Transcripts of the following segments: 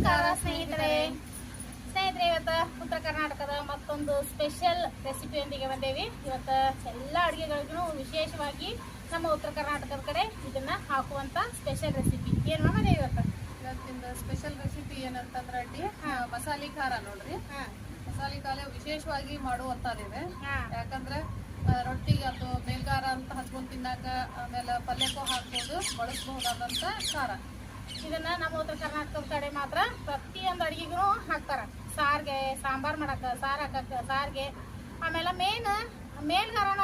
ನಮಸ್ಕಾರ ಸ್ನೇಹಿತರೆ. ಸ್ನೇಹಿತರೆ ಇವತ್ತು ಉತ್ತರ ಕರ್ನಾಟಕದ ಮತ್ತೊಂದು ಸ್ಪೆಷಲ್ ರೆಸಿಪಿಯೊಂದಿಗೆ ಬಂದೇವಿ. ಇವತ್ತು ಎಲ್ಲ ಅಡುಗೆಗಳಿಗೂ ವಿಶೇಷವಾಗಿ ನಮ್ಮ ಉತ್ತರ ಕರ್ನಾಟಕದ ಕಡೆ ಇದನ್ನು ಹಾಕುವಂಥ ಸ್ಪೆಷಲ್ ರೆಸಿಪಿ ಏನು ಮಾಡಿದೆ ಇವತ್ತು? ಇವತ್ತಿಂದ ಸ್ಪೆಷಲ್ ರೆಸಿಪಿ ಏನಂತಂದ್ರೆ ಅಡ್ಡಿ ಮಸಾಲೆ ಖಾರ ನೋಡ್ರಿ. ಹಾ. ಮಸಾಲೆ ಖಾರ ವಿಶೇಷವಾಗಿ ಮಾಡುವಂಥದ್ದಿದೆ ಹಾಂ. ಯಾಕಂದ್ರೆ ರೊಟ್ಟಿಗೆ ಅಥವಾ ಮೇಲ್ಗಾರ ಅಂತ ಹಚ್ಕೊಂಡು ತಿನ್ನಾಕ ಆಮೇಲೆ ಪಲ್ಯಕ್ಕೂ ಹಾಕ್ಬೋದು ಬಳಸ್ಬಹುದಾದಂಥ ಖಾರ. ಇದನ್ನ ನಮ್ಮ ಉತ್ತರ ಕರ್ನಾಟಕದ ಕಡೆ ಮಾತ್ರ ಪ್ರತಿಯೊಂದು ಅಡಿಗೆಗೂ ಹಾಕ್ತಾರ. ಸಾರ್ಗೆ, ಸಾಂಬಾರ್ ಮಾಡಕ್ಕ, ಸಾರ್ ಹಾಕಕ್ಕ, ಸಾರ್ಗೆ. ಆಮೇಲೆ ಮೇನ್ ಮೇಲ್ಗಾರನ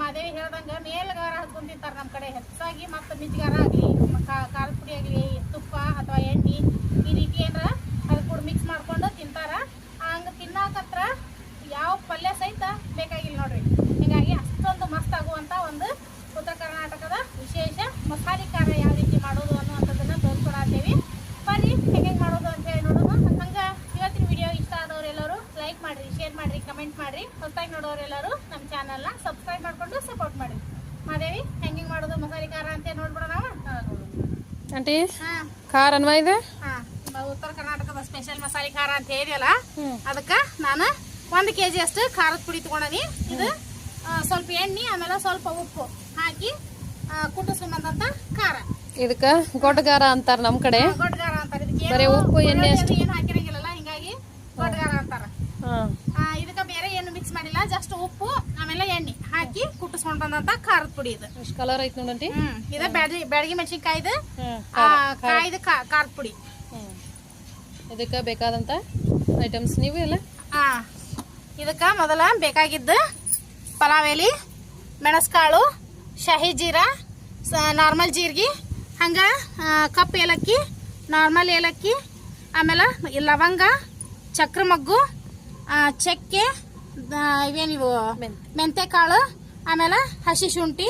ಮಾದೇವಿ ಹೇಳ್ದಂಗ ಮೇಲ್ಗಾರ ತಿಂತಾರ ನಮ್ಮ ಕಡೆ ಹೆಚ್ಚಾಗಿ ಮತ್ತೆ ಮಿಜ್ಗಾರ ಆಗ್ಲಿ ಖಾರದ ಪುಡಿ ಆಗ್ಲಿ, ತುಪ್ಪ ಅಥವಾ ಎಣ್ಣೆ ಈ ರೀತಿ ಏನಾರ ಅದು ಕೂಡ ಮಿಕ್ಸ್ ಮಾಡ್ಕೊಂಡು ತಿಂತಾರ. ಹಂಗ ತಿನ್ನಾಕತ್ರ ಯಾವ ಪಲ್ಯ ಸಹಿತ ಬೇಕಾಗಿಲ್ಲ ನೋಡ್ರಿ. ಹೀಗಾಗಿ ಅಷ್ಟೊಂದು ಮಸ್ತ್ ಆಗುವಂತ ಒಂದು ಉತ್ತರ ಕರ್ನಾಟಕದ ವಿಶೇಷ ಮಸಾಲೆ ಖಾರ ಯಾವ ರೀತಿ ಮಾಡೋದು ಅನ್ನುವಂಥದ್ದನ್ನ ಬನ್ನಿ ಹೆಂಗೆ ಮಾಡೋದು ಅಂತ ಹೇಳಿ ನೋಡೋಣ. ಹಂಗೆ ಇವತ್ತಿನ ವಿಡಿಯೋ ಇಷ್ಟ ಆದವರೆಲ್ಲರೂ ಲೈಕ್ ಮಾಡಿರಿ ಶೇರ್ ಮಾಡಿರಿ ಕಮೆಂಟ್ ಮಾಡ್ರಿ. ಹೊಸದಾಗಿ ನೋಡೋರೆಲ್ಲರೂ ನಮ್ಮ ಚಾನಲ್ನ ಸಬ್ಸ್ಕ್ರೈಬ್ ಮಾಡಿಕೊಂಡು ಸಪೋರ್ಟ್ ಮಾಡಿ ಮಾದೇವಿ ಹೆಂಗೆ ಮಾಡೋದು ಮಸಾಲೆ ಖಾರ ಅಂತ ನೋಡ್ಬಿಡೋಣ. ಆಂಟಿ ಹಾ. ಖಾರ ಅನ್ವ ಇದೆ? ಹಾ ಬ- ಉತ್ತರ ಕರ್ನಾಟಕದ ಸ್ಪೆಷಲ್ ಮಸಾಲೆ ಖಾರ ಅಂತ ಹೇಳಿಯಲ್ಲ ಹ್ಮ್. ಅದಕ್ಕೆ ನಾನು ಒಂದು ಕೆ ಜಿ ಅಷ್ಟು ಖಾರದ ಪುಡಿ ತಗೊಂಡನಿ. ಇದು ಸ್ವಲ್ಪ ಎಣ್ಣೆ ಆಮೇಲೆ ಸ್ವಲ್ಪ ಉಪ್ಪು ಹಾಕಿ ಆ, ಕುಟ್ಟಿಸ್ಕೊಂಬಂದಂತ ಖಾರ. ಇದಕ್ಕ ಗೊಡ್ಗಾರ ಅಂತಾರ ನಮ್ ಕಡೆ. ಗೊಡ್ಗಾರ ಅಂತಾರೆ. ಇದಕ್ಕೆ ಬರೀ ಉಪ್ಪು, ಎಣ್ಣೆ ಅಷ್ಟು. ಇದಕ್ಕೆ ಬೇರೆ ಏನು ಮಿಕ್ಸ್ ಮಾಡಿಲ್ಲ ಜಸ್ಟ್ ಉಪ್ಪು ಆಮೇಲೆ ಎಣ್ಣೆ ಹಾಕಿ ಕುಟ್ಟಿಸ್ಕೊಂಡ್ ಬಂದಂತ ಖಾರದ ಪುಡಿ ಇದು. ಎಷ್ಟು ಕಲರ್ ಐತಿ ನೋಡಂಟಿ ಇದು ಬ್ಯಾಡಗಿ ಬ್ಯಾಡಗಿ ಮೆಣಸಿನ್ಕಾಯ್ದು ಕಾಯ್ದು ಖಾರದ ಪುಡಿ. ಇದಕ್ಕೆ ಬೇಕಾದಂತ ಐಟಮ್ಸ್ ನೀವು ಇಲ್ಲ ಇದಕ್ಕೆ ಮೊದಲ ಬೇಕಾಗಿದ್ದು ಪಲಾವ್ ಎಲೆ ಮೆಣಸ್ಕಾಳು ಶಾಹಿ ಜೀರಾ ನಾರ್ಮಲ್ ಜೀರಿಗೆ ಹಂಗೆ ಕಪ್ ಏಲಕ್ಕಿ ನಾರ್ಮಲ್ ಏಲಕ್ಕಿ ಆಮೇಲೆ ಲವಂಗ ಚಕ್ರ ಮಗ್ಗು ಚಕ್ಕೆ ಇವೇನಿವು? ಮೆಂತೆ. ಮೆಂತೆ ಕಾಳು ಆಮೇಲೆ ಹಸಿ ಶುಂಠಿ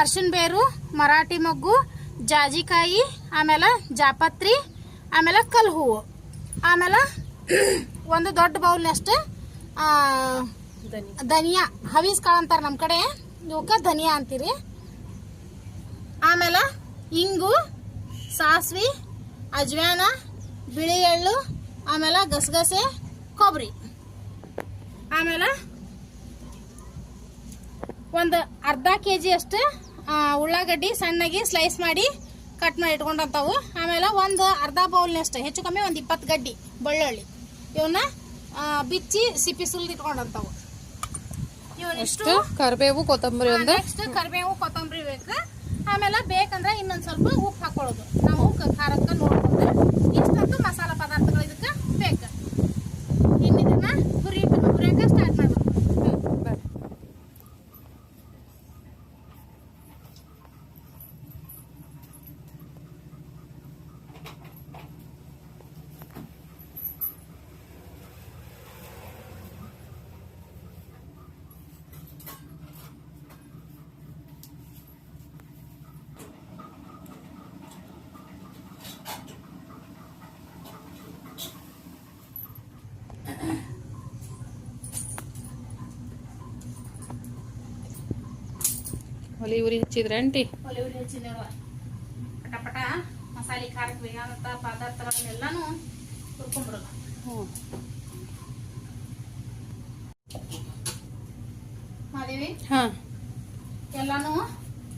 ಅರ್ಶಿನ ಬೇರು ಮರಾಠಿ ಮೊಗ್ಗು ಜಾಜಿಕಾಯಿ ಆಮೇಲೆ ಜಾಪತ್ರಿ ಆಮೇಲೆ ಕಲ್ಲು ಹೂವು ಆಮೇಲೆ ಒಂದು ದೊಡ್ಡ ಬೌಲ್ನಷ್ಟು ಧನಿಯಾ. ಹವೀಸ್ ಕಾಳು ಅಂತಾರೆ ನಮ್ಮ ಕಡೆ. ಇವಕ್ಕೆ ಧನಿಯಾ ಅಂತೀರಿ. ಆಮೇಲೆ ಇಂಗು ಸಾಸ್ವಿ ಅಜ್ವಾನ ಬಿಳಿ ಎಳ್ಳು ಆಮೇಲೆ ಗಸಗಸೆ ಕೊಬ್ಬರಿ ಆಮೇಲೆ ಒಂದು ಅರ್ಧ ಕೆ ಜಿ ಅಷ್ಟು ಉಳ್ಳಾಗಡ್ಡಿ ಸಣ್ಣಗೆ ಸ್ಲೈಸ್ ಮಾಡಿ ಕಟ್ ಮಾಡಿ ಇಟ್ಕೊಂಡಂತಾವು ಆಮೇಲೆ ಒಂದು ಅರ್ಧ ಬೌಲ್ನಷ್ಟು ಹೆಚ್ಚು ಕಮ್ಮಿ ಒಂದು ಇಪ್ಪತ್ತು ಗಡ್ಡಿ ಬೆಳ್ಳುಳ್ಳಿ. ಇವನ್ನ ಬಿಚ್ಚಿ ಸಿಪ್ಪಿ ಸುಲ್ದು ಇಟ್ಕೊಂಡಂತಾವು ಇವನಿಷ್ಟು ಕರಿಬೇವು ಕೊತ್ತಂಬರಿ ಒಂದು. ನೆಕ್ಸ್ಟ್ ಕರಿಬೇವು ಕೊತ್ತಂಬರಿ ಬೇಕು. ಆಮೇಲೆ ಬೇಕಂದ್ರೆ ಇನ್ನೊಂದು ಸ್ವಲ್ಪ ಉಪ್ಪು ಹಾಕೊಳ್ಳೋದು. ನಾವು ಖಾರಕ್ಕೆ ನೋಡ್ಕೊಂಡು ಇಷ್ಟಂತೂ ಮಸಾಲ ಪದಾರ್ಥಗಳು ಇದಕ್ಕೆ ಬೇಕು ಇನ್ನು ಇದನ್ನ ಹುರಿ ಹುರಿಯಕ್ಕೆ ಸ್ಟಾರ್ಟ್ ಮಾಡ್ಬೇಕು ಹ್ಮ್, ಬರ್ರಿ. ಒಲಿ ಉರಿ ಹಚ್ಚಿದ್ರ ಅಂಟಿ ಒಲೆ ಉರಿ ಹಚ್ಚಿದೇವ. ಪಟ ಪಟ ಮಸಾಲೆ ಖಾರಕ್ಕೆ ಬೇಕಾದಂತ ಪದಾರ್ಥಗಳನ್ನೆಲ್ಲಾನು ಹುರ್ಕೊಂಡ್ಬಿಡೋದ. ಹ್ಮ್ ಮಾದೇವಿ? ಹಾ. ಎಲ್ಲಾನು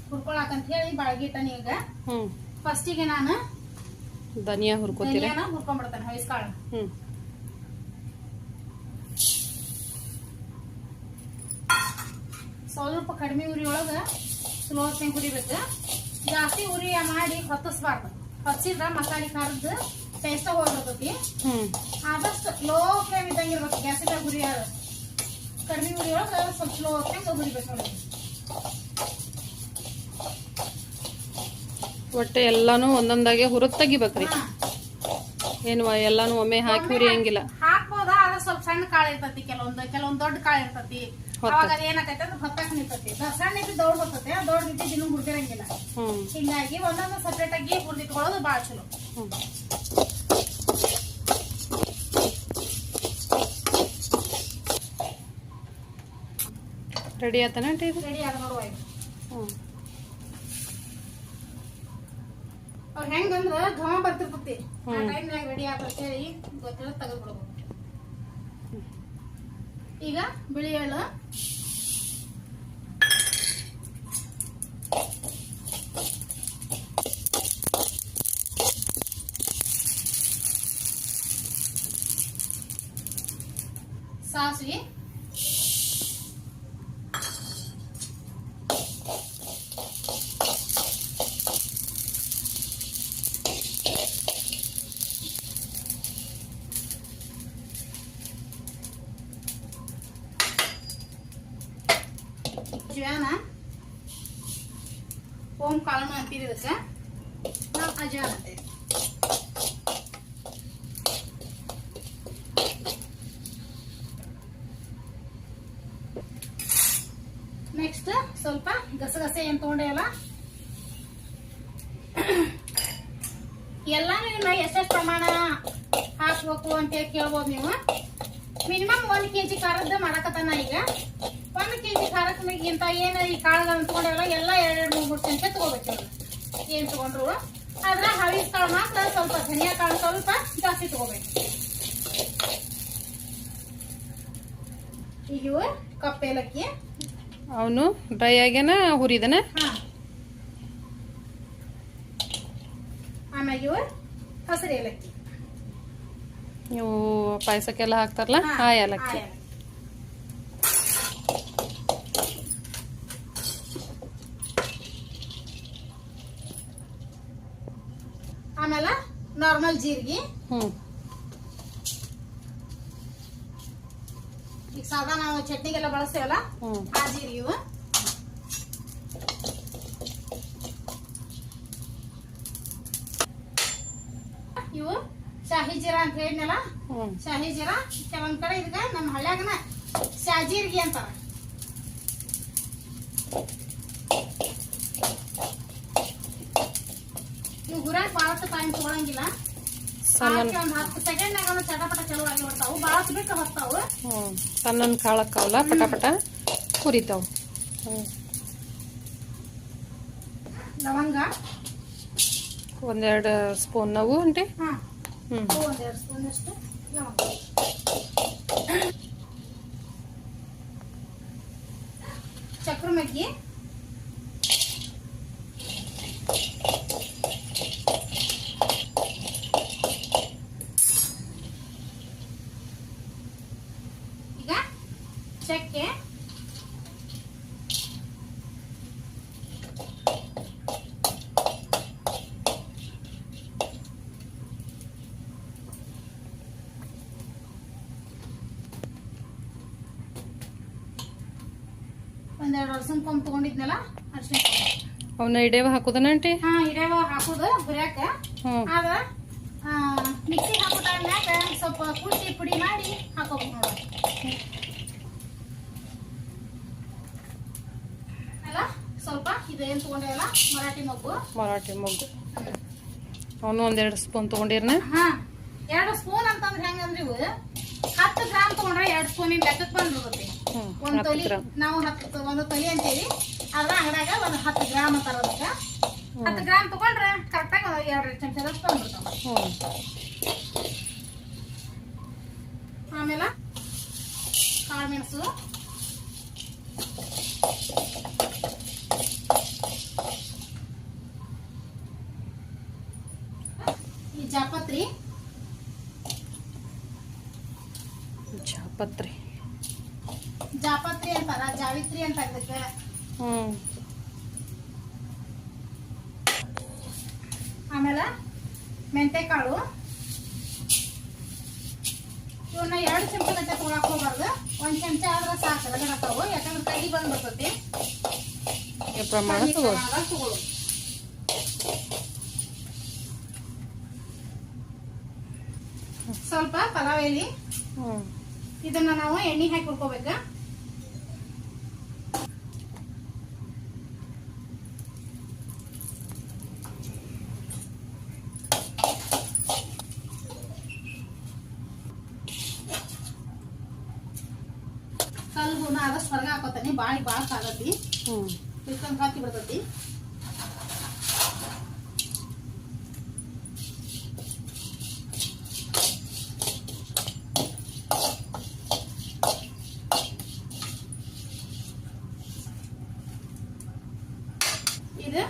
ಹುರ್ಕೊಳಕಂತ ಹೇಳಿ ಬಾಳ್ಗಿಟ್ಟನಿ ಈಗ ಹ್ಮ್ ಫಸ್ಟಿಗೆ ನಾನು ಧನಿಯಾ ಹುರ್ಕೊತೀನಿ ಹುರ್ಕೊಂಡ್ಬಿಡ್ತೇನೆ ಹವಿಸ್ಕಾಳು ಹ್ಮ್ ಸ್ವಲ್ಪ ಕಡಿಮೆ ಉರಿ ಒಳಗ ಸ್ಲೋ ಹೊತ್ತಿನಾಗ ಹುರಿಬೇಕು ಜಾಸ್ತಿ ಉರಿ ಮಾಡಿ ಹೊತ್ತಿಸ್ಬಾರ್ದು. ಹೊತ್ತಿಸಿದ್ರ ಮಸಾಲೆ ಖಾರದ್ದು ಟೇಸ್ಟ್ ಹೋಗ್ಬಿಡ್ತೈತಿ. ಆದಷ್ಟು ಲೋ ಫ್ಲೇಮ್ ಇದ್ದಂಗೆ ಇರ್ಬೇಕು. ಗ್ಯಾಸಿದಾಗ ಹುರಿಯೋದು ಕಡಿಮೆ ಉರಿ ಒಳಗ ಸ್ವಲ್ಪ ಸ್ಲೋ ಫ್ಲೇಮ್ ಹುರಿಬೇಕು ನೋಡಿ. ಒಟ್ಟೆ ಎಲ್ಲಾನು ಒಂದೊಂದಾಗೆ ಹುರದ್ ತೆಗಿಬೇಕ್ರಿ ಏನ್ವಾ ಏನು ಎಲ್ಲಾನು ಒಮ್ಮೆ ಹಾಕಿ ಹುರಿಯಂಗಿಲ್ಲ ಹಾಕ್ಬೋದಾ? ಆದ್ರೆ ಸ್ವಲ್ಪ ಸಣ್ಣ ಕಾಳು ಇರ್ತತಿ. ಕೆಲವೊಂದು ಕೆಲವೊಂದು ದೊಡ್ಡ ಕಾಳು ಇರ್ತೈತಿ. ಅವಾಗ ಅದ ಏನಾಕೈತೆ ಅಂದ್ರೆ ಹೊತ್ತಾಕ್ ನಿಂತೈತಿ. ಸಣ್ಣ ಇದ್ದು ದೊಡ್ಡ ಬರ್ತೈತಿ ಆ ದೊಡ್ಡ ಇದ್ದು ದಿನ ಹುಡ್ದಿರಂಗಿಲ್ಲ ಹಿಂಗಾಗಿ ಒಂದೊಂದು ಸಪ್ರೇಟ್ ಆಗಿ ಹುರಿದಿಟ್ಕೊಳ್ಳೋದು ಭಾಳ ಚಲೋ. ರೆಡಿ ಆತನ ರೆಡಿ ಆದ ನೋಡುವ ಹ್ಮ್. ಅವ್ರ ಹೆಂಗಂದ್ರ ಘಮ ಬರ್ತಿರ್ತತಿ. ಆ ಟೈಮ್ನಾಗ ರೆಡಿ ಆಗ್ತೈತೆ ಹೇಳಿ ಗೊತ್ತಿಲ್ಲ ತೆಗೆದು ಬಿಡ್ಬೇಕು ಈಗ ಬಿಳಿ ಎಳ್ಳು ಸಾಸಿವೆ ಅಜ್ವಾನ ಓಂ ಕಾಳನ್ನು ಅಂತೀರಿ ಇದಕ್ಕೆ ಅಂತೀವಿ ನೆಕ್ಸ್ಟ್ ಸ್ವಲ್ಪ ಗಸಗಸೆ ಏನ್ ತಗೊಂಡೆಯಲ್ಲ ಎಲ್ಲಾನು ನಿಮ್ಮ ಎಷ್ಟೆಷ್ಟು ಪ್ರಮಾಣ ಹಾಕ್ಬೇಕು ಅಂತ ಕೇಳ್ಬೋದು ನೀವು. ಮಿನಿಮಮ್ ಒಂದ್ ಕೆಜಿ ಖಾರದ ಮಾಡಕತ್ತಾನ ಈಗ. ಒಂದ್ ಕೆಜಿ ಜಿ ಇಂತ ಏನು ಈ ಕಾಳುಗಳನ್ನ ತೊಗೊಂಡೆಲ್ಲ ಎಲ್ಲ ಎರಡೆರಡು ಮೂರು ಮೂರು ಚಮಚ ತಗೋಬೇಕು ಏನ್ ತಗೊಂಡ್ರು? ಆದ್ರ ಹವಿಸ್ ಕಾಳು ಮಾತ್ರ ಸ್ವಲ್ಪ ಧನಿಯಾ ಕಾಳು ಸ್ವಲ್ಪ ಜಾಸ್ತಿ ತಗೋಬೇಕು. ಈಗ ಇವು ಕಪ್ ಏಲಕ್ಕಿ. ಅವನು ಡ್ರೈ ಆಗ್ಯಾನ ಹುರಿದನ? ಆಮ್ಯಾಗ ಇವು ಹಸಿರು ಏಲಕ್ಕಿ. ನೀವು ಪಾಯಸಕ್ಕೆಲ್ಲ ಹಾಕ್ತಾರಲ್ಲ ಆ ಏಲಕ್ಕಿ ಆ ಏಲಕ್ಕಿ. ಆಮೇಲೆ ನಾರ್ಮಲ್ ಜೀರಿಗೆ. ಈಗ ಸಾದಾ ನಾವು ಚಟ್ನಿಗೆಲ್ಲ ಬಳಸ್ತೇವಲ್ಲ ಆ ಜೀರಿಗೆ ಇವು ಶಾಹಿ ಜೀರಾ ಅಂತ ಹೇಳಿದ್ನಲ್ಲ ಶಾಹಿ ಜೀರಾ. ಕೆಲವೊಂದ್ ಕಡೆ ಇದಕ್ಕ ನಮ್ಮ ಹಳ್ಳ್ಯಾಗನ ಶಾಜೀರ್ಗಿ ಅಂತಾರ. ಇವು ಗುರಾಕ್ ಭಾಳಷ್ಟು ಟೈಮ್ ತಗೊಳಂಗಿಲ್ಲ. ಸಣ್ಣ ಒಂದು ಹತ್ತು ಚಟಪಟ ಚಲೋ ಆಗಿ ಬರ್ತಾವು ಭಾಳಷ್ಟು ಬಿಟ್ಟು ಹೊತ್ತಾವು ಹ್ಞೂ ಸಣ್ಣ ಕಾಳಕ್ಕಾವಲ್ಲ ಪಟ ಪಟ ಹುರಿತಾವ ಹ್ಞೂ ಲವಂಗ. ಒಂದೆರಡು ಸ್ಪೂನ್ ನಾವು ಉಂಟೆ ಹಾಂ. ಹ್ಞೂ ಒಂದೆರಡು ಸ್ಪೂನ್ ಅಷ್ಟು. ಲವಂಗ. ಚಕ್ರ ಮಗ್ಗಿ ಈಗ ಚಕ್ಕೆ ಒಂದೆರಡು ಅರ್ಸನ್ ಕೊಂಬ್ ತಗೊಂಡಿದ್ನಲ್ಲ ಅರ್ಶಿನ ಅವನ್ನ ಇಡೇವ ಹಾಕೋದನ ಆಂಟಿ? ಹಾ ಇಡೇವ ಹಾಕೋದು ಹುರ್ಯಾಕ ಹ್ಞೂ ಆದ್ರ ಮಿಕ್ಸಿ ಹಾಕೋ ಟೈಮ್ನ್ಯಾಗ ಸ್ವಲ್ಪ ಕುಟ್ಟಿ ಪುಡಿ ಮಾಡಿ ಹಾಕೋಬೇಕು ನೋಡು. ಅಲ್ಲ ಸ್ವಲ್ಪ ಇದು ಏನ್ ತಗೊಂಡೇವಲ್ಲ ಮರಾಠಿ ಮೊಗ್ಗು. ಮರಾಠಿ ಮೊಗ್ಗು. ಅವನು ಒಂದೆರಡು ಸ್ಪೂನ್ ತೊಗೊಂಡಿರ್ನ? ಹಾ ಎರಡು ಸ್ಪೂನ್ ಅಂತಂದ್ರೆ ಹೆಂಗಂದ್ರೆ ಇವು ಹತ್ತು ಗ್ರಾಮ್ ತಗೊಂಡ್ರೆ ಎರಡು ಸ್ಪೂನಿನ ಲೆಕ್ಕಕ್ಕೆ ಬಂದ್ಬಿಡುತ್ತೆ. ಒಂದ್ ತೊಲಿ ನಾವು ಹತ್ತು ಒಂದು ತೊಲಿ ಅಂತೀವಿ. ಅದ್ರ ಅಂಗಡ್ಯಾಗ ಒಂದು ಹತ್ತು ಗ್ರಾಮ್ ಅಂತಾರ ಅದಕ್ಕೆ. ಹತ್ತು ಗ್ರಾಮ್ ತಗೊಂಡ್ರೆ ಕರೆಕ್ಟಾಗಿ ಒಂದು ಎರಡು ಚಮಚದಷ್ಟು ಬಂದ್ಬಿಡ್ತಾವ. ಆಮೇಲೆ ಕಾಳು ಮೆಣಸು ಈ ಜಾಪತ್ರಿ. ಜಾಪತ್ರಿ. ಜಾಪತ್ರಿ ಅಂತಾರ ಜಾವಿತ್ರಿ ಅಂತ ಇದಕ್ಕೆ ಹ್ಞೂ ಆಮೇಲೆ ಮೆಂತೆಕಾಳು. ಇವನ್ನ ಎರಡು ಚಮಚ ಗಟ್ಟೆ ತೊಗೊಳಕ್ ಹೋಗ್ಬಾರ್ದು. ಒಂದ್ ಚಮಚ ಆದ್ರೆ ಸಾಕು ರಗಡತಾವು ಯಾಕಂದ್ರೆ ಕೈ ಬಂದ್ಬಿಡ್ತೈತಿ. ಈ ಪ್ರಮಾಣ ತಗೋ. ತಗೊಳ್ಳು ಸ್ವಲ್ಪ ಪಲಾವ್ ಎಲಿ. ಹ್ಞೂ ಇದನ್ನ ನಾವು ಎಣ್ಣೆ ಹಾಕಿ ಹುರ್ಕೋಬೇಕ. ಕಲ್ಗುನ ಆದಷ್ಟು ಹೊರಗೆ ಹಾಕೋತಾನೆ. ಬಾಳಿ ಬಾಳ ಹ್ಮ್. ಇಟ್ಕೊಂಡ್ ಹಾಕಿ ಬಿಡ್ತೈತಿ ಇದು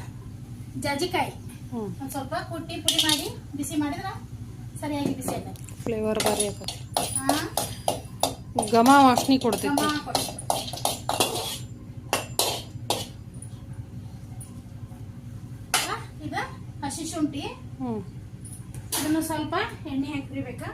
ಜಜ್ಜಿಕಾಯಿ ಹ್ಞೂ ಒಂದು ಸ್ವಲ್ಪ ಕುಟ್ಟಿ ಪುಡಿ ಮಾಡಿ ಬಿಸಿ ಮಾಡಿದ್ರೆ ಸರಿಯಾಗಿ ಬಿಸಿ ಆಯ್ತು ಫ್ಲೇವರ್ ಬಾರಿ ಆಕತಿ. ಹಾಂ? ಘಮ ವಾಸನೆ ಕೊಡ್ತೈತಿ. ಇದು ಹಸಿ ಶುಂಠಿ. ಹ್ಞೂ ಇದನ್ನು ಸ್ವಲ್ಪ ಎಣ್ಣೆ ಹಾಕಿರ್ಬೇಕು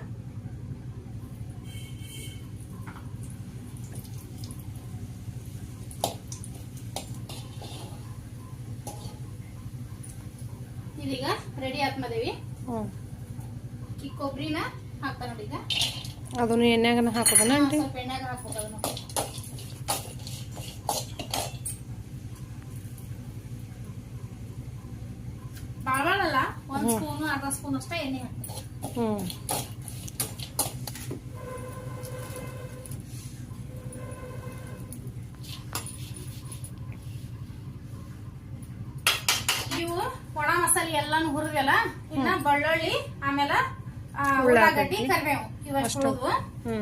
ಇದೀಗ ರೆಡಿ ಆತ್ಮದೇವಿ ಹ್ಞೂ ಈ ಕೊಬ್ಬರಿನ ಹಾಕ್ತಾ ನೋಡಿ ಈಗ ಅದನ್ನು ಎಣ್ಣೆಗನ ಹಾಕೋದನ ಆಂಟಿ? ಹ್ಞೂ ಇವು ಒಣ ಮಸಾಲೆ ಎಲ್ಲಾನು ಹುರಿದಲ್ಲ ಇನ್ನ ಬೆಳ್ಳುಳ್ಳಿ ಆಮೇಲೆ ಉಳ್ಳಾಗಡ್ಡಿ ಕರಿಬೇವು. ಇವಷ್ಟು ಅಷ್ಟು. ಉಳಿದ್ವು ಹ್ಞೂ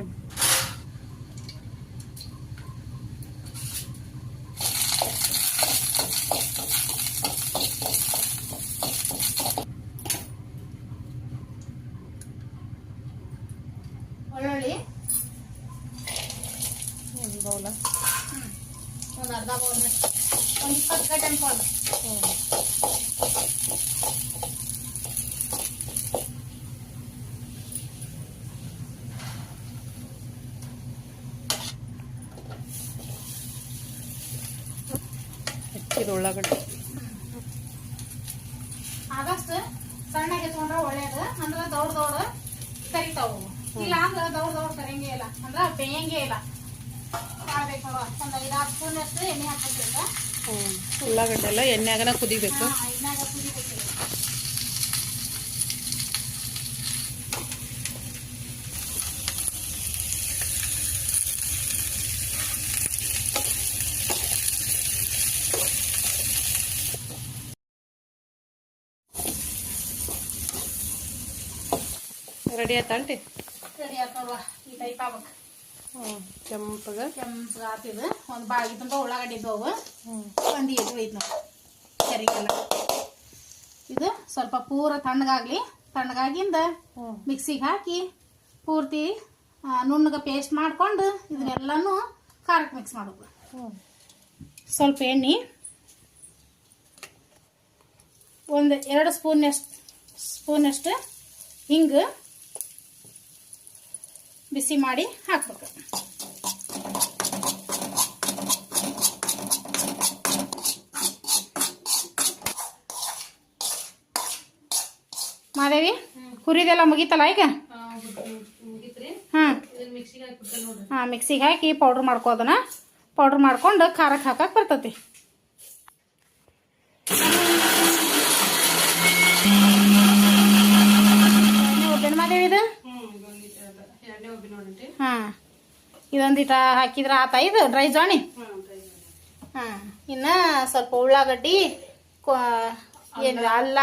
ಬೆಳ್ಳುಳ್ಳಿ ಒಂದು ಬೌಲ ಒಂದು ಅರ್ಧ ಬೌಲ್ ಒಂದು ಇಪ್ಪತ್ತು ಗಂಟೆ ಅನ್ಕೊಂಡು ಹ್ಞೂ ಹೆಚ್ಚಿದ ಉಳ್ಳಾಗಡ್ಡಿ ಆದಷ್ಟು ಸಣ್ಣಗೆ ಎತ್ಕೊಂಡ್ರೆ ಒಳ್ಳೇದು ಅಂದ್ರೆ ದೌಡ್ ದೌಡ್ ಕರಿತಾವು ಇಲ್ಲ ಅಂದ್ರೆ ದೌಡ್ ದೌಡ್ ಕರಿಯಂಗೆ ಇಲ್ಲ ಅಂದ್ರೆ ಬೇಯಂಗೆ ಇಲ್ಲ ಮಾಡ್ಬೇಕು ನೋಡುವ ಒಂದು ಐದಾರು ಸ್ಪೂನ್ ಅಷ್ಟು ಎಣ್ಣೆ ಹಾಕ್ಬೇಕು ಹ್ಞೂ ಉಳ್ಳಾಗಡ್ಡೆ ಎಲ್ಲ ಎಣ್ಣೆಗನ ಕುದಿಬೇಕು. ರೆಡಿ ಆಯ್ತಾ ಆಂಟಿ? ರೆಡಿ ಆಯ್ತು ನೋಡುವ ಈ ಟೈಪ್ ಆಗ್ಬೇಕು. ಹ್ಞೂ ಕೆಂಪಗ. ಕೆಂಪು ಆತಿದ ಒಂದು ಬಾಗಿ ತುಂಬ ಉಳ್ಳಾಗಡ್ಡಿ ಇದ್ದವು. ಒಂದು ಇದು ಐತೆ ನೋಡಿ. ಸರಿಗೆಲ್ಲ ಇದು ಸ್ವಲ್ಪ ಪೂರ ತಣ್ಣಗಾಗ್ಲಿ. ತಣ್ಣಗಾಗಿಂದ ಮಿಕ್ಸಿಗೆ ಹಾಕಿ ಪೂರ್ತಿ ನುಣ್ಣಗೆ ಪೇಸ್ಟ್ ಮಾಡ್ಕೊಂಡು ಇದನ್ನೆಲ್ಲಾನು ಖಾರಕ್ಕೆ ಮಿಕ್ಸ್ ಮಾಡೋದು ಸ್ವಲ್ಪ ಎಣ್ಣೆ. ಒಂದು ಎರಡು ಸ್ಪೂನಷ್ಟು ಸ್ಪೂನಷ್ಟು ಹಿಂಗೆ ಬಿಸಿ ಮಾಡಿ ಹಾಕ್ಬೇಕು. ಮಾದೇವಿ? ಹುರಿದೆಲ್ಲ ಮುಗೀತಲ್ಲ ಈಗ? ಹಾಂ ಹಾಂ. ಮಿಕ್ಸಿಗೆ ಹಾಕಿ ಪೌಡ್ರ್ ಮಾಡ್ಕೋದನ್ನ ಪೌಡ್ರ್ ಮಾಡ್ಕೊಂಡು ಖಾರಕ್ಕೆ ಹಾಕಕ್ಕೆ ಬರ್ತತಿ. ಇದೊಂದು ಮಾದೇವಿ ಇದು? ಹಾಂ. ಇದೊಂದಿಟ ಹಾಕಿದ್ರೆ ಆತ ಇದು ಡ್ರೈ ಜಾಣಿ? ಹಾಂ ಇನ್ನು ಸ್ವಲ್ಪ ಉಳ್ಳಾಗಡ್ಡಿ ಏನು ಅಲ್ಲ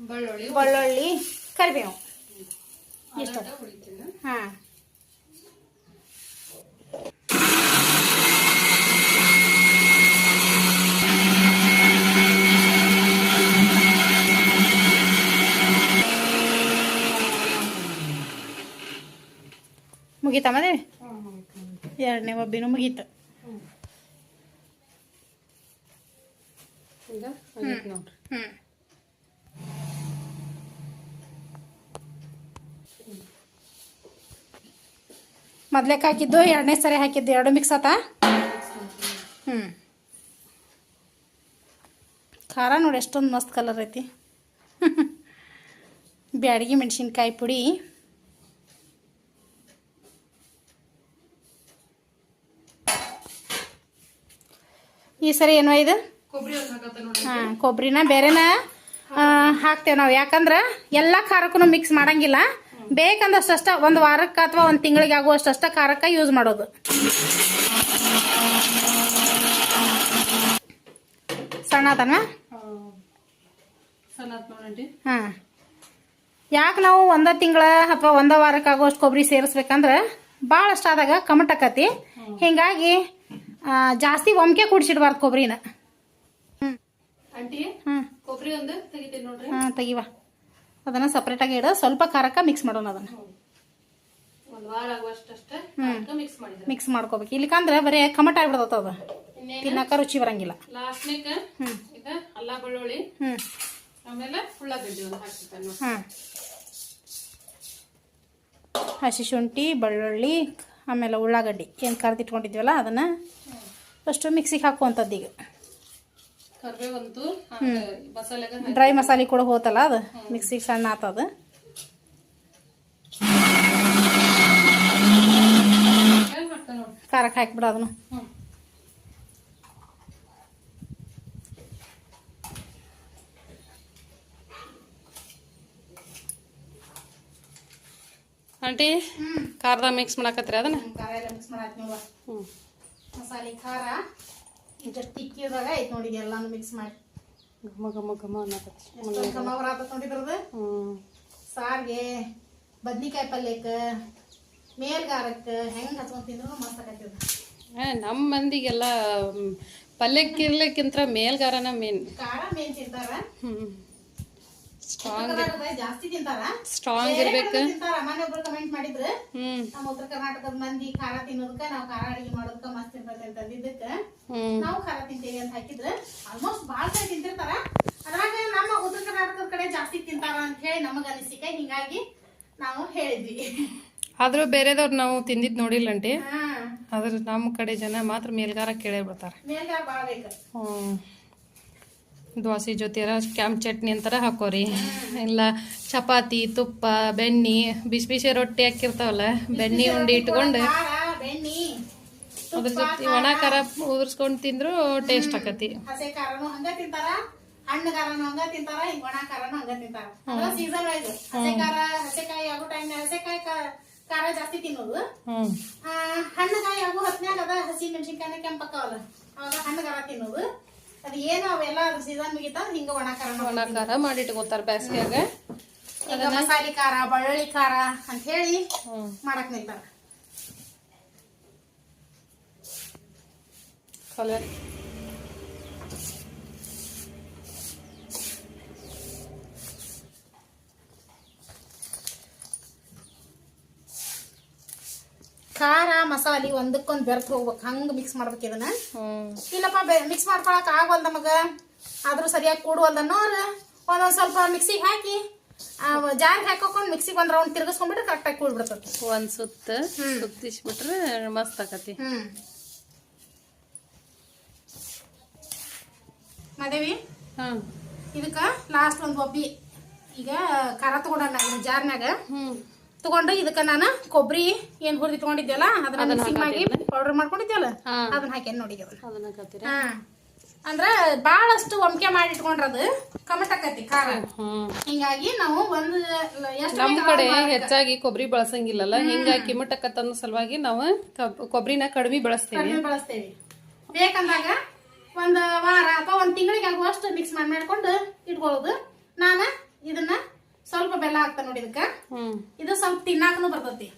ಬೆಳ್ಳುಳ್ಳಿ ಬೆಳ್ಳುಳ್ಳಿ ಕರಿಬೇವು. ಇಷ್ಟು. ಹಾಂ. ಮುಗೀತಾ ಮದೇವಿ ಎರಡನೇ ಒಬ್ಬಿನೂ ಮುಗೀತು. ಹ್ಞೂ ಹ್ಞೂ ಮೊದ್ಲೇಕ್ ಹಾಕಿದ್ದು? ಎರಡನೇ ಸರಿ ಹಾಕಿದ್ದು. ಎರಡು ಮಿಕ್ಸ್ ಆತ? ಹ್ಞೂ ಖಾರ ನೋಡಿ ಎಷ್ಟೊಂದು ಮಸ್ತ್ ಕಲರ್ ಐತಿ. ಬ್ಯಾಡಗಿ ಮೆಣಸಿನ್ಕಾಯಿ ಪುಡಿ. ಈ ಸರಿ ಏನೋ ಇದು? ಹಾಂ ಕೊಬ್ಬರಿನ ಬೇರೆನ ಹಾಕ್ತೇವೆ ನಾವು. ಯಾಕಂದ್ರೆ ಎಲ್ಲ ಖಾರಕ್ಕೂ ಮಿಕ್ಸ್ ಮಾಡಂಗಿಲ್ಲ. ಬೇಕಂದಷ್ಟಷ್ಟ ಒಂದು ವಾರಕ್ಕೆ ಅಥವಾ ಒಂದು ತಿಂಗಳಿಗೆ ಆಗುವಷ್ಟಷ್ಟ ಖಾರಕ್ಕ ಯೂಸ್ ಮಾಡೋದು. ಸಣ್ಣ ಹಾಂ. ಯಾಕೆ ನಾವು ಒಂದ ತಿಂಗಳ ಅಥವಾ ಒಂದ ವಾರಕ್ಕೆ ಆಗುವಷ್ಟು ಕೊಬ್ಬರಿ ಸೇರಿಸ್ಬೇಕಂದ್ರೆ ಭಾಳಷ್ಟು ಆದಾಗ ಕಮಟಕತಿ ಹಿಂಗಾಗಿ ಜಾಸ್ತಿ ಒಮ್ಕೆ ಕುಡಿಸಿಡ್ಬಾರ್ದು ಕೊಬ್ಬರಿನ ಹ್ಞೂ ಕೊಬ್ಬರಿ ಒಂದು ತೆಗಿತೀನಿ ನೋಡ್ರಿ. ಹಾಂ ತೆಗಿವ. ಅದನ್ನು ಸಪ್ರೇಟಾಗಿ ಇಡ. ಸ್ವಲ್ಪ ಖಾರಕ್ಕೆ ಮಿಕ್ಸ್ ಮಾಡೋಣ ಅದನ್ನು. ಮಿಕ್ಸ್ ಮಾಡ್ಕೋಬೇಕು ಮಾಡ್ಕೋಬೇಕು. ಇಲ್ಲಿಕಂದ್ರೆ ಬರೀ ಕಮಟ ಆಗ್ಬಿಡತ್ತ ಅದು. ತಿನ್ನಕ ರುಚಿ ಬರಂಗಿಲ್ಲ. ಹಸಿ ಶುಂಠಿ ಬೆಳ್ಳುಳ್ಳಿ ಆಮೇಲೆ ಉಳ್ಳಾಗಡ್ಡಿ. ಏನು ಕರೆದಿಟ್ಕೊಂಡಿದ್ವಲ್ಲ ಅದನ್ನು ಫಸ್ಟು ಮಿಕ್ಸಿಗೆ ಹಾಕುವಂಥದ್ದು ಈಗ. ಡ್ರೈ ಮಸಾಲೆ ಕೂಡ ಹೋತಲ್ಲ ಅದು? ಮಿಕ್ಸಿಗೆ ಸಣ್ಣ ಆತದ ಖಾರಕ್ಕೆ ಹಾಕಿಬಿಡ ಅದನ್ನು. ಆಂಟಿ ಖಾರದ ಮಿಕ್ಸ್ ಮಾಡಾಕತ್ರಿ ಅದನ್ನ? ಖಾರ ಎಲ್ಲ ಮಿಕ್ಸ್ ಮಾಡಾಕ್ ಹ್ಞೂ ಮಸಾಲೆ ಖಾರ. ಜಸ್ಟ್ ತಿಕ್ಕಿದಾಗ ಐತೆ ನೋಡಿ ಎಲ್ಲಾನು ಮಿಕ್ಸ್ ಮಾಡಿ. ಘಮ ಘಮ ಘಮ ಅನ್ನಕತ್ತಿ. ಘಮ ಬರತ್ತ ನೋಡಿದ್ರದು ಸಾರಿಗೆ ಬದ್ನಿಕಾಯಿ ಪಲ್ಯಕ್ಕೆ ಮೇಲ್ಗಾರಕ್ಕೆ ಹೆಂಗೆ ಹಚ್ಕೊಂತಿದ್ರು ಮಸ್ತ್ ಆಕೈತದ ನಮ್ಮ ಮಂದಿಗೆಲ್ಲ ಪಲ್ಯಕ್ಕಿರ್ಲಕ್ಕಿಂತ ಮೇಲ್ಗಾರನ ಮೇನ್ ಖಾರ ಮೇನ್ ತಿಂತಾರ? ಹ್ಞೂ ಜಾಸ್ತಿ ತಿಂತಾರ? ಸ್ಟ್ರಾಂಗ್ ಇರ್ಬೇಕು. ತಿಂತಾರ? ಮನೆ ಒಬ್ರು ಕಮೆಂಟ್ ಮಾಡಿದ್ರು. ನಮ್ಮ ಉತ್ತರ ಕರ್ನಾಟಕದ ಮಂದಿ ಖಾರ ತಿನ್ನೋದಕ್ಕ ನಾವು ಖಾರ ಅಡಿಗೆ ಮಾಡೋದಕ್ಕ ಮಸ್ತ್ ಇರ್ತೈತೆ ಅಂತ ಅಂದಿದ್ದಕ್ಕ. ನಾವು ಖಾರ ತಿಂತೇವಿ ಅಂತ ಹಾಕಿದ್ರು. ಆಲ್ಮೋಸ್ಟ್ ಭಾಳ ಕಡೆ ತಿಂತಿರ್ತಾರ. ಅದ್ರಾಗ ನಮ್ಮ ಉತ್ತರ ಕರ್ನಾಟಕದ ಕಡೆ ಜಾಸ್ತಿ ತಿಂತಾರ ಅಂತ ಹೇಳಿ ನಮಗ ಅನಿಸಿಕೆ. ಹಿಂಗಾಗಿ ನಾವು ಹೇಳಿದ್ವಿ. ಆದ್ರೂ ಬೇರೆದವ್ರು ನಾವು ತಿಂದಿದ್ ನೋಡಿಲ್ಲ ಅಂಟಿ ಆದ್ರೆ ನಮ್ಮ ಕಡೆ ಜನ ಮಾತ್ರ ಮೇಲ್ಗಾರ ಕೇಳೇ ಬಿಡ್ತಾರೆ. ಮೇಲ್ಗಾರ ಬೇಕು ಹ್ಮ್. ದೋಸೆ ಜೊತೆ ಕ್ಯಾಂಪ್ ಚಟ್ನಿ ಅಂತಾರ ಹಾಕೋರಿ. ಇಲ್ಲ ಚಪಾತಿ ತುಪ್ಪ ಬೆಣ್ಣೆ ಬಿಸಿ ಬಿಸಿ ರೊಟ್ಟಿ ಹಾಕಿರ್ತಾವಲ್ಲ ಬೆಣ್ಣೆ ಉಂಡಿ ಇಟ್ಕೊಂಡು ಅದ್ರ ಜೊತೆ ಒಣ ಖಾರ ಉದುರ್ಸ್ಕೊಂಡು ತಿಂದ್ರು ಟೇಸ್ಟ್ ಆಕತಿ. ಹಣ್ಣು ಖಾರನು ಹಂಗ ತಿಂತಾರ ಹಿಂಗ್ ಒಣ ಖಾರನು ಹಂಗ ತಿಂತಾರ. ಅದ್ರ ಸೀಸನ್ ವೈಸ್ ಹಸೆ ಖಾರ ಹಸೆಕಾಯಿ ಆಗೋ ಟೈಮ್ ಹಸೆಕಾಯಿ ಖಾ- ಖಾರ ಜಾಸ್ತಿ ತಿನ್ನೋದು. ಹ್ಮ್. ಆ, ಹಣ್ಣುಕಾಯಿ ಆಗೋ ಹೊತ್ನ್ಯಾಗ ಅದ ಹಸಿ ಮೆಣಸಿನ್ಕಾಯಿ ಕೆಂಪಕ್ಕವಲ್ಲ ಅವಾಗ ಹಣ್ಣು ಖಾರ ತಿನ್ನೋದು. ಅದು ಏನು ಅವೆಲ್ಲ ಸೀಸನ್ ಮುಗಿತ ಹಿಂಗ ಒಣ ಖಾರ ಒಣ ಖಾರ ಮಾಡಿಟ್ಕೋತಾರ ಬ್ಯಾಸ್ಗ್ಯಾಗ. ಈಗ ಮಸಾಲೆ ಖಾರ ಬೆಳ್ಳುಳ್ಳಿ ಖಾರ ಅಂತ ಹೇಳಿ ಮಾಡಕ್ ನಿಲ್ತಾರ ಕಲರ್ ಖಾರ ಮಸಾಲೆ ಒಂದಕ್ಕೊಂದು ಬೆರ್ತ್ ಹೋಗ್ಬೇಕು. ಹಂಗ ಮಿಕ್ಸ್ ಮಾಡ್ಬೇಕು ಇದನ್ನ. ಇಲ್ಲಪ್ಪ ಮಿಕ್ಸ್ ಮಾಡ್ಕೊಳಕ್ ಆಗೋಲ್ಲ ನಮಗ? ಆದ್ರೂ ಸರಿಯಾಗಿ ಕೂಡುವಲ್ದ ಅನ್ನೋರು ಒಂದೊಂದ್ ಸ್ವಲ್ಪ ಮಿಕ್ಸಿಗೆ ಹಾಕಿ ಜಾರ್ ಹಾಕೊಂಡ್ ಮಿಕ್ಸಿಗೆ ಒಂದ್ ರೌಂಡ್ ತಿರ್ಗಿಸ್ಕೊಂಡ್ಬಿಟ್ರೆ ಕರೆಕ್ಟಾಗಿ ಕೂಡ್ಬಿಡ್ತದೆ ಒಂದ್ ಸುತ್ತ ಸುತ್ತಿಸ್ಬಿಟ್ರೆ ಮಸ್ತ್ ಆಕತಿ. ಮದೇವಿ ಇದಕ್ಕ ಲಾಸ್ಟ್ ಒಂದು ಒಬ್ಬಿ. ಈಗ ಖಾರ ತಗೊಂಡ ಜಾರ್ನಾಗ ತಗೊಂಡು ಇದಕ್ಕ ನಾನು ಕೊಬ್ಬರಿ ಏನ್ ಹುರಿದು ತಗೊಂಡಿದ್ದೆಲ್ಲ ಅದನ್ನ ಮಿಕ್ಸಿಂಗ್ ಮಾಡಿ ಪೌಡರ್ ಮಾಡ್ಕೊಂಡಿದ್ದೆಲ್ಲ ಅದನ್ನ ಹಾಕೇನ್ ನೋಡಿ ಅದನ್ನ ಅಂದ್ರ ಬಾಳಷ್ಟು ಒಮ್ಕೆ ಮಾಡಿ ಇಟ್ಕೊಂಡ್ರದು ಕಮಟಕತಿ ಖಾರ. ಹ್ಮ್ ಹಿಂಗಾಗಿ ನಾವು ಒಂದು ಎಷ್ಟು ನಮ್ ಕಡೆ ಹೆಚ್ಚಾಗಿ ಕೊಬ್ಬರಿ ಬಳಸಂಗಿಲ್ಲಲ್ಲ ಹಿಂಗಾಗಿ ಅನ್ನೋ ಸಲುವಾಗಿ ನಾವು ಕಬ್- ಕೊಬ್ಬರಿನ ಕಡಿಮೆ ಬಳಸ್ತೀವಿ. ಬಳಸ್ತೇವೆ. ಬೇಕಂದಾಗ ಒಂದ್ ವಾರ ಅಥವಾ ಒಂದ್ ತಿಂಗಳಿಗೆ ಆಗುವಷ್ಟು ಮಿಕ್ಸ್ ಮಾಡಿ ಮಾಡ್ಕೊಂಡು ಇಟ್ಕೊಳ್ಳೋದು. ನಾನು ಇದನ್ನ ಸ್ವಲ್ಪ ಬೆಲ್ಲ ಹಾಕ್ತ ನೋಡಿ ಇದಕ್ಕ. ಇದು ಸ್ವಲ್ಪ ತಿನ್ನಾಕನು ಬರ್ತೈತಿ.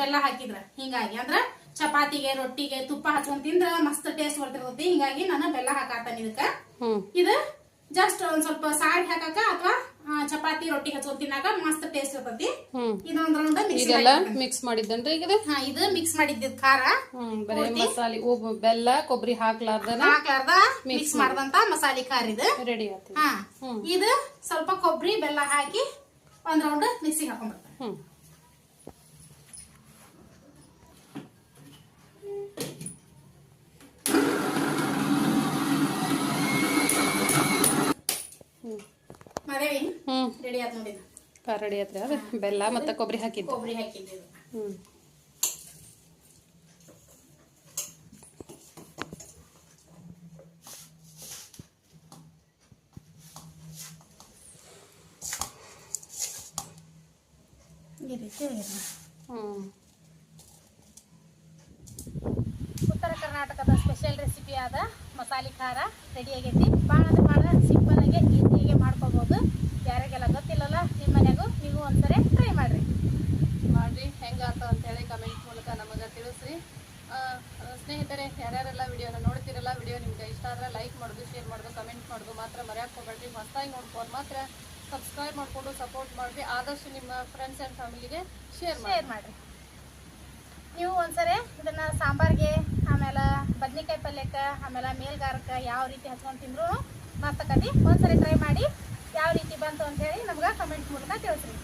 ಬೆಲ್ಲ ಹಾಕಿದ್ರ. ಹಿಂಗಾಗಿ ಅಂದ್ರ ಚಪಾತಿಗೆ ರೊಟ್ಟಿಗೆ ತುಪ್ಪ ಹಚ್ಕೊಂಡ್ ತಿಂದ್ರ ಮಸ್ತ್ ಟೇಸ್ಟ್ ಬರ್ತಿರ್ತೈತಿ. ಹಿಂಗಾಗಿ ನಾನು ಬೆಲ್ಲ ಹಾಕಾತಾನ ಇದಕ್ಕ. ಇದು ಜಸ್ಟ್ ಒಂದ್ ಸ್ವಲ್ಪ ಸಾರಿ ಹಾಕಾಕ ಅಥವಾ ಚಪಾತಿ ರೊಟ್ಟಿ ಹಚ್ಕೊಂಡ್ ತಿನ್ನಾಕ ಮಸ್ತ್ ಟೇಸ್ಟ್ ಇರ್ತೈತಿ. ಹ್ಮ್. ಇದೊಂದ್ ರೌಂಡ್ ಮಿಕ್ಸ್ ಮಾಡಿದ್ದನ್ರಿ ಈಗ ಇದು? ಮಿಕ್ಸ್ ಮಾಡಿದ್ದ ಖಾರ. ಮಸಾಲಿ ಬರೀ ಮಸಾಲೆ ಬೆಲ್ಲ ಕೊಬ್ಬರಿ ಹಾಕ್ಲಾರ್ದನ? ಹಾಕ್ಲಾರ್ದ ಮಿಕ್ಸ್ ಮಾಡ್ದಂತ ಮಸಾಲೆ ಖಾರ ಇದು. ರೆಡಿ ಆಯ್ತು. ಇದು ಸ್ವಲ್ಪ ಕೊಬ್ಬರಿ ಬೆಲ್ಲ ಹಾಕಿ ಒಂದ್ ರೌಂಡ್ ಮಿಕ್ಸಿಗೆ ಹಾಕೊಂಡ್ಬಿಡ್ತಾರೆ ರೆಡಿ ಆತ್ ನೋಡಿ ರೆಡಿ ಆತ್ರಿ ಅದ. ಬೆಲ್ಲ ಮತ್ತೆ ಕೊಬ್ಬರಿ ಹಾಕಿದ್ದು. ಕೊಬ್ಬರಿ ಹಾಕಿದ್ದು ಇದು. ಹ್ಮ್ ಈ ರೀತಿ ಇದೆ. ಹ್ಮ್ ಉತ್ತರ ಕರ್ನಾಟಕದ ಸ್ಪೆಷಲ್ ರೆಸಿಪಿ ಆದ ಮಸಾಲೆ ಖಾರ ರೆಡಿ ಆಗೈತಿ ಭಾಳ ಅಂದ್ರೆ ಭಾಳ ಸಿಂಪಲ್ ಆಗಿ ಹೀಗೆ ಮಾಡ್ಕೊಬೋದು. ಯಾರಿಗೆಲ್ಲ ಗೊತ್ತಿಲ್ಲಲ್ಲ ನಿಮ್ಮ ಮನ್ಯಾಗೂ ನೀವು ಒಂದ್ಸರಿ ಟ್ರೈ ಮಾಡ್ರಿ. ಮಾಡ್ರಿ ಹೆಂಗಾತ ಅಂತೇಳಿ ಕಮೆಂಟ್ ಮೂಲಕ ನಮಗೆ ತಿಳಿಸ್ರಿ. ಸ್ನೇಹಿತರೆ ಯಾರ್ಯಾರೆಲ್ಲ ವಿಡಿಯೋನ ನೋಡ್ತಿರಲ್ಲ ವಿಡಿಯೋ ನಿಮ್ಗೆ ಇಷ್ಟ ಆದರೆ ಲೈಕ್ ಮಾಡೋದು ಶೇರ್ ಮಾಡೋದು ಕಮೆಂಟ್ ಮಾಡೋದು ಮಾತ್ರ ಮರ್ಯಾದೆ ಹೋಗ್ಬೇಡ್ರಿ. ಹೊಸದಾಗಿ ನೋಡ್ಕೊಂಡು ಮಾತ್ರ ಸಬ್ಸ್ಕ್ರೈಬ್ ಮಾಡಿಕೊಂಡು ಸಪೋರ್ಟ್ ಮಾಡಿರಿ. ಆದಷ್ಟು ನಿಮ್ಮ ಫ್ರೆಂಡ್ಸ್ ಆ್ಯಂಡ್ ಫ್ಯಾಮಿಲಿಗೆ ಶೇರ್ ಮಾಡಿ ಶೇರ್ ಮಾಡ್ರಿ. ನೀವು ಒಂದ್ಸರಿ ಇದನ್ನು ಸಾಂಬಾರ್ಗೆ ಆಮೇಲೆ ಬದ್ನಿಕಾಯಿ ಪಲ್ಯಕ್ಕೆ, ಆಮೇಲೆ ಮೇಲ್ಗಾರಕ್ಕೆ ಯಾವ ರೀತಿ ಹಚ್ಕೊಂಡು ತಿಂದ್ರು ಮಸ್ತ್ ಆಕತಿ ಒಂದ್ಸರಿ ಟ್ರೈ ಮಾಡಿ ಯಾವ ರೀತಿ ಬಂತು ಅಂತ ಹೇಳಿ ನಮ್ಗೆ ಕಮೆಂಟ್ ಮೂಲಕ ತಿಳಿಸ್ರಿ.